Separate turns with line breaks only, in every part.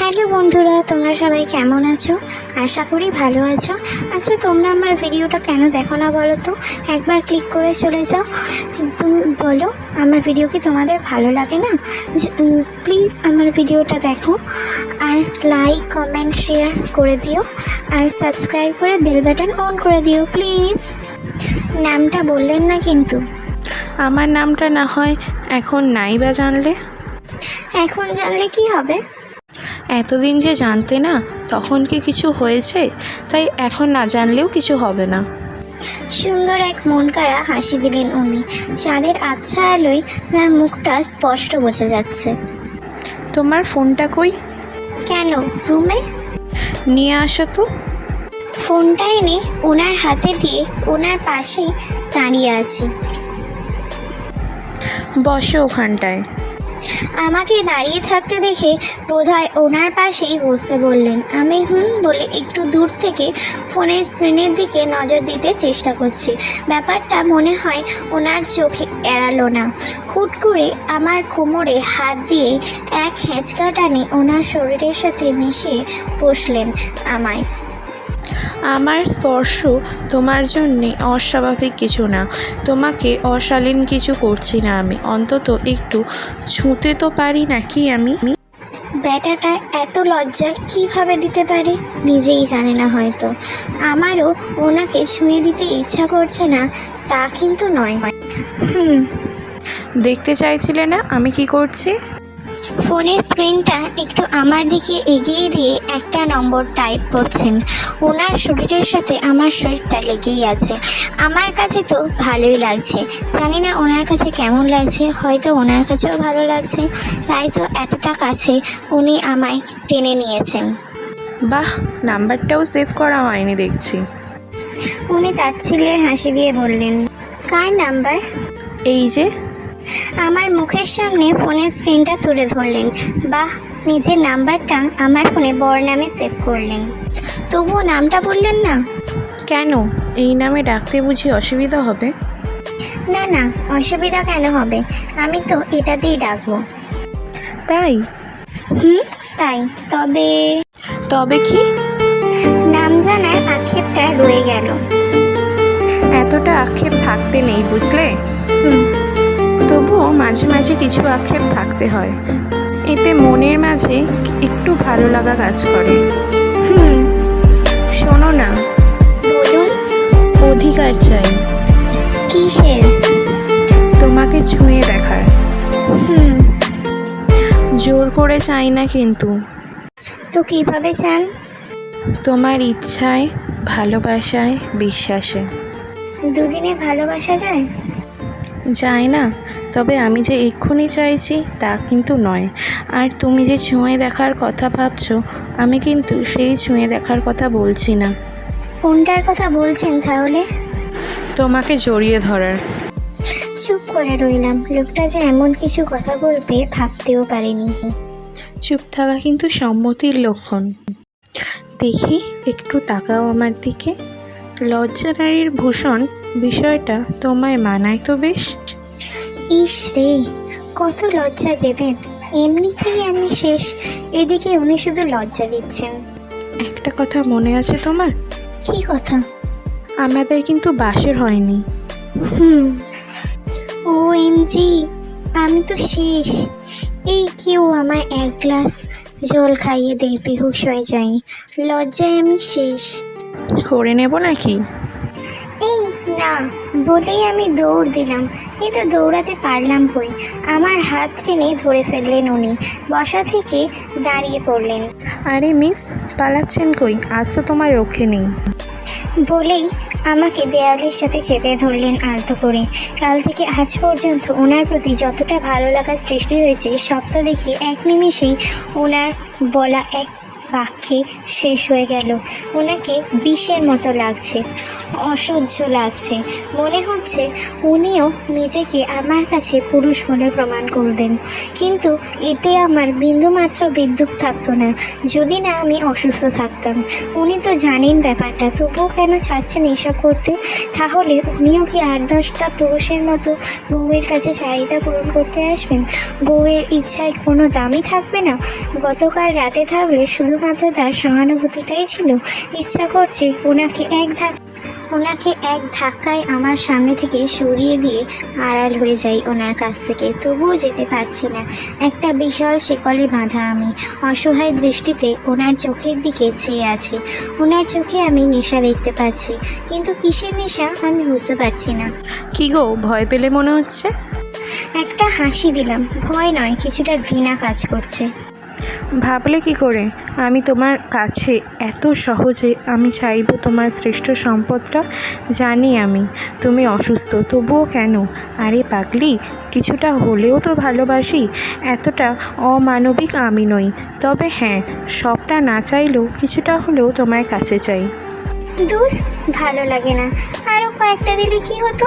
Hello বন্ধুরা তোমরা সবাই কেমন আছো? আশা করি ভালো আছো। আচ্ছা তোমরা আমার ভিডিওটা কেন দেখো না বলো তো? একবার ক্লিক করে চলে যাও। তুমি বলো আমার ভিডিও কি তোমাদের ভালো লাগে না? প্লিজ আমার ভিডিওটা দেখো। আর লাইক কমেন্ট শেয়ার করে দিও। আর সাবস্ক্রাইব করে বেল বাটন অন করে দিও প্লিজ। নামটা বললেন না কিন্তু।
আমার নামটা না হয় এখন নাই বা জানলে।
এখন জানলে কি হবে?
এতদিন যে জানতে না তখন কি কিছু হয়েছে? তাই এখন না জানলেও কিছু হবে না।
সুন্দর এক মন কাড়া হাসি দিলেন উনি। চাঁদের আবছা আলোয় তার মুখটা স্পষ্ট বোঝা যাচ্ছে।
তোমার ফোনটা কই?
কেন রুমে?
নিয়ে আসো তো।
ফোনটা এনে ওনার হাতে দিয়ে ওনার পাশেই দাঁড়িয়ে আছি।
বসো ওখানটায়।
আমাকে দাঁড়িয়ে থাকতে দেখে বোধহয় ওনার পাশেই বসতে বললেন, আমি হুম বলে একটু দূর থেকে ফোনের স্ক্রিনের দিকে নজর দিতে চেষ্টা করছি। ব্যাপারটা মনে হয় ওনার চোখে এড়ালো না। হুট করে আমার কোমরে হাত দিয়ে এক হেঁচকা টানে ওনার শরীরের সাথে মিশিয়ে বসলেন আমায়।
আমার স্পর্শ তোমার জন্যে অস্বাভাবিক কিছু না। তোমাকে অশালীন কিছু করছি না আমি। অন্তত একটু ছুঁতে তো পারি নাকি আমি?
ব্যাটাটা এত লজ্জা কীভাবে দিতে পারে? নিজেই জানে না হয়তো। আমারও ওনাকে ছুঁয়ে দিতে ইচ্ছা করছে না তা কিন্তু নয়। হুম।
দেখতে চাইছিলে না আমি কি করছি?
ফোনের স্ক্রিনটা একটু আমার দিকে এগিয়ে দিয়ে একটা নম্বর টাইপ করছেন। ওনার শরীরের সাথে আমার শরীরটা লেগেই আছে। আমার কাছে তো ভালোই লাগছে। জানি না ওনার কাছে কেমন লাগছে হয়তো ওনার কাছেও ভালো লাগছে। তাই তো এতটা কাছে উনি আমায় টেনে নিয়েছেন।
বাহ নাম্বারটাও সেভ করা হয়নি দেখছি।
উনি তাচ্ছিল্যের হাসি দিয়ে বললেন কার নাম্বার?
এই যে
আমার মুখের সামনে ফোনের স্ক্রিনটা তুলে ধরলেন। বাহ নিজের নাম্বারটা আমার ফোনে বর নামে সেভ করলেন। তবুও নামটা বললেন না?
কেন? এই নামে ডাকতে বুঝি অসুবিধা হবে?
না না অসুবিধা কেন হবে? আমি তো এটাতেই ডাকবো।
তাই?
হুম তাই। তবে
তবে কি?
নাম জানার আক্ষেপটা রয়ে গেল।
এতটা আক্ষেপ থাকতে নেই বুঝলে?
হুম।
তবুও মাঝে মাঝে কিছু আক্ষেপ থাকতে হয়। এতে মনের মাঝে একটু ভালো লাগা কাজ করে।
হুম
শোনো না।
বলুন
অধিকার চাই।
কিসের?
তোমাকে ছুঁয়ে দেখার।
হুম
জোর করে চাই না কিন্তু।
তো কীভাবে চান?
তোমার ইচ্ছায় ভালোবাসায় বিশ্বাসে।
দুদিনে ভালোবাসা যায়?
যায় না। তবে আমি যে এক্ষুনি চাইছি তা কিন্তু নয়। আর তুমি যে ছুঁয়ে দেখার কথা ভাবছ আমি কিন্তু সেই ছুঁয়ে দেখার কথা বলছি না।
কোনটার কথা বলছেন তাহলে?
তোমাকে জড়িয়ে ধরার।
চুপ করে রইলাম। লোকটা যে এমন কিছু কথা বলবে ভাবতেও পারেনি।
চুপ থাকা কিন্তু সম্মতির লক্ষণ। দেখি একটু তাকাও আমার দিকে। লজ্জা নারীর ভূষণ বিষয়টা তোমায় মানায় তো বেশ?
ইস রে কত লজ্জা দেবেন। এমনিতেই আমি শেষ। এদিকে উনি শুধু লজ্জা দিচ্ছেন।
একটা কথা মনে আছে তোমার?
কি কথা?
আমাদের কিন্তু বাসের হয়নি।
হুম। ও এমজি আমি তো শেষ। এই কেউ আমায় এক গ্লাস জল খাইয়ে দে বেহুশ হয়ে যাই লজ্জায় আমি শেষ।
করে নেব নাকি?
এই না বলেই আমি দৌড় দিলাম। এই তো দৌড়াতে পারলাম কই? আমার হাত টেনে ধরে ফেললেন উনি। বসা থেকে দাঁড়িয়ে পড়লেন।
আরে মিস পালাচ্ছেন কই? আজ তো তোমার রক্ষে নেই।
বলেই আমাকে দেয়ালের সাথে চেপে ধরলেন আলতো করে। কাল থেকে আজ পর্যন্ত ওনার প্রতি যতটা ভালো লাগা সৃষ্টি হয়েছে সবটা দেখে এক নিমিষেই ওনার বলা এক বাক্যে শেষ হয়ে গেল। ওনাকে বিষের মতো লাগছে, অসহ্য লাগছে। মনে হচ্ছে উনিও নিজেকে আমার কাছে পুরুষ বলে প্রমাণ করবেন। কিন্তু এতে আমার বিন্দুমাত্র বিদ্যুৎ থাকতো না। যদি না আমি অসুস্থ থাকতাম, উনি তো জানেন ব্যাপারটা। তবুও কেন চাচ্ছেন এসব করতে? তাহলে উনিও কি আট দশটা পুরুষের মতো বউয়ের কাছে চাহিদা পূরণ করতে আসবেন? বউয়ের ইচ্ছায় কোনো দামই থাকবে না? গতকাল রাতে থাকলে শুধুমাত্র তার সহানুভূতিটাই ছিল। ইচ্ছা করছে ওনাকে এক ধাক ওনাকে এক ধাক্কায় আমার সামনে থেকে সরিয়ে দিয়ে আড়াল হয়ে যাই ওনার কাছ থেকে। তবুও যেতে পারছি না। একটা বিশাল শিকলে বাঁধা আমি। অসহায় দৃষ্টিতে ওনার চোখের দিকে চেয়ে আছি। ওনার চোখে আমি নেশা দেখতে পাচ্ছি। কিন্তু কিসের নেশা আমি বুঝতে পারছি না।
কি গো ভয় পেলে মনে হচ্ছে?
একটা হাসি দিলাম। ভয় নয় কিছুটা ঘৃণা কাজ করছে।
ভাবলে কি করে? আমি তোমার কাছে এত সহজে আমি চাইব তোমার শ্রেষ্ঠ সম্পদটা? জানি আমি, তুমি অসুস্থ, তবুও কেন? আরে পাগলি, কিছুটা হলেও তো ভালোবাসি, এতটা অমানবিক আমি নই। তবে হ্যাঁ সবটা না চাইলেও কিছুটা হলেও তোমায় কাছে চাই।
দূর, ভালো লাগে না। আরও কয়েকটা দিলে কি হতো?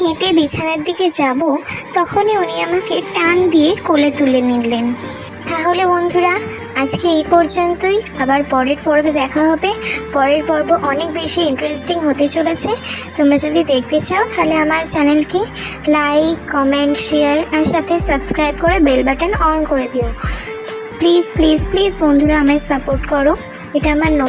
হেঁটে বিছানার দিকে যাব, তখনই উনি আমাকে টান দিয়ে কোলে তুলে নিলেন। তাহলে বন্ধুরা, আজকে এই পর্যন্তই। আবার পরের পর্বে দেখা হবে। পরের পর্ব অনেক বেশি ইন্টারেস্টিং হতে চলেছে। তোমরা যদি দেখতে চাও, তাহলে আমার চ্যানেলকে লাইক কমেন্ট শেয়ার আর সাথে সাবস্ক্রাইব করে বেল বাটন অন করে দিও। প্লিজ প্লিজ প্লিজ বন্ধুরা, আমায় সাপোর্ট করো। এটা আমার